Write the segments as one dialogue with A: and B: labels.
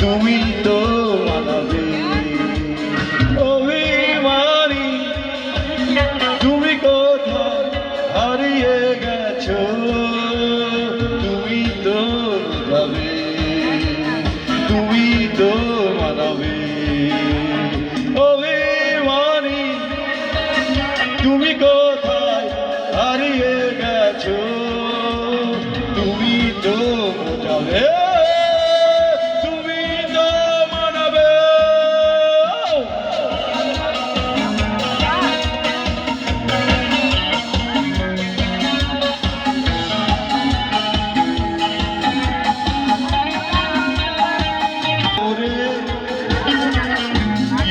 A: তুমি তো মানাবে। অভিমানী, তুমি কোথায় হারিয়ে গেছো? তুমি তো ভাবে তুমি তো মানবে। অভিমানী, তুমি কোথায় হারিয়ে গেছো? তুমি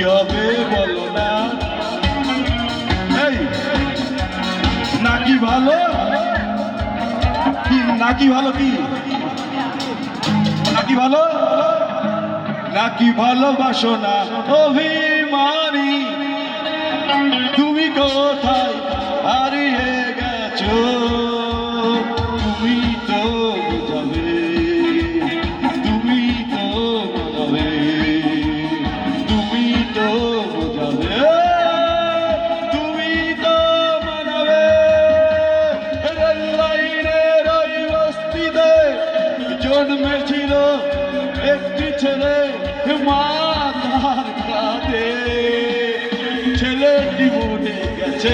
A: হবে বলো না। এই, নাকি ভালো? কি, নাকি ভালো কি? নাকি ভালো? নাকি ভালোবাসো না? অভিমানী, তুমি কোথা জন্মেছিল একটি ছেলে মা কাঁধে। ছেলেটি মনে গেছে।